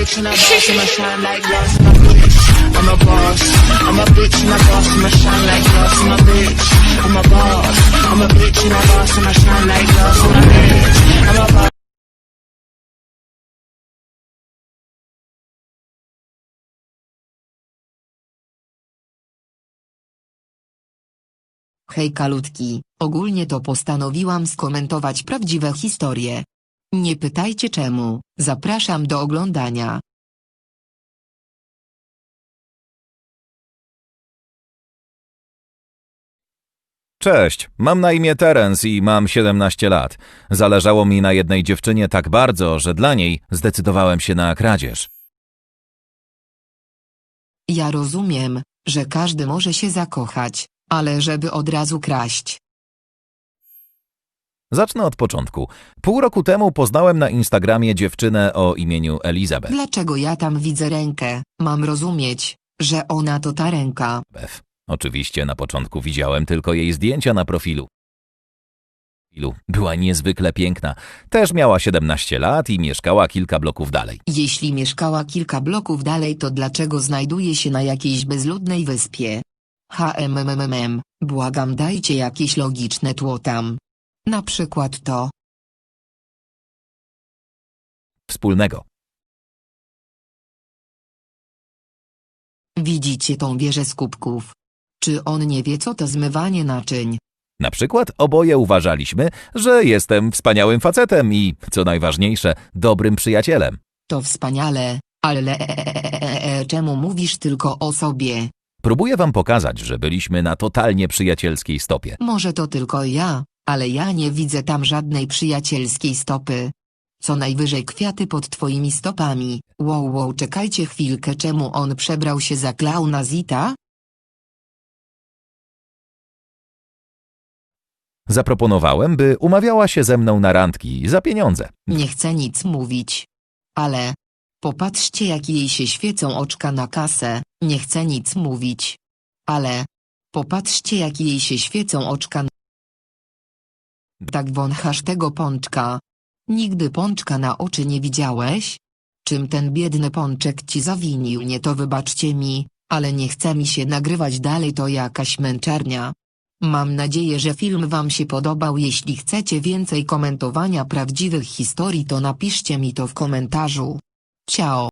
bitch and a boss, I'ma shine like glass, bitch. I'm a boss. I'm a bitch and a boss, I'ma shine like glass, bitch. I'm a boss. I'm a bitch and a boss, I'ma shine like glass, bitch. I'm a boss. Hej kalutki, ogólnie to postanowiłam skomentować prawdziwe historie. Nie pytajcie czemu, zapraszam do oglądania. Cześć, mam na imię Terence i mam 17 lat. Zależało mi na jednej dziewczynie tak bardzo, że dla niej zdecydowałem się na kradzież. Ja rozumiem, że każdy może się zakochać, ale żeby od razu kraść. Zacznę od początku. Pół roku temu poznałem na Instagramie dziewczynę o imieniu Elizabeth. Dlaczego ja tam widzę rękę? Mam rozumieć, że ona to ta ręka. Beth. Oczywiście na początku widziałem tylko jej zdjęcia na profilu. Profilu. Była niezwykle piękna. Też miała 17 lat i mieszkała kilka bloków dalej. Jeśli mieszkała kilka bloków dalej to dlaczego znajduje się na jakiejś bezludnej wyspie? HMMMM, błagam dajcie jakieś logiczne tło tam. Na przykład to. Wspólnego. Widzicie tą wieżę z kubków? Czy on nie wie co to zmywanie naczyń? Na przykład oboje uważaliśmy, że jestem wspaniałym facetem i, co najważniejsze, dobrym przyjacielem. To wspaniale, ale e, czemu mówisz tylko o sobie? Próbuję wam pokazać, że byliśmy na totalnie przyjacielskiej stopie. Może to tylko ja, ale ja nie widzę tam żadnej przyjacielskiej stopy. Co najwyżej kwiaty pod twoimi stopami. Wow, wow, czekajcie chwilkę, czemu on przebrał się za klauna Zita? Zaproponowałem, by umawiała się ze mną na randki za pieniądze. Nie chcę nic mówić. Ale... Popatrzcie jak jej się świecą oczka na kasę, nie chcę nic mówić. Ale... Popatrzcie jak jej się świecą oczka na... Tak wąchasz tego pączka. Nigdy pączka na oczy nie widziałeś? Czym ten biedny pączek ci zawinił nie to wybaczcie mi, ale nie chce mi się nagrywać dalej to jakaś męczarnia. Mam nadzieję, że film wam się podobał jeśli chcecie więcej komentowania prawdziwych historii to napiszcie mi to w komentarzu. Ciao.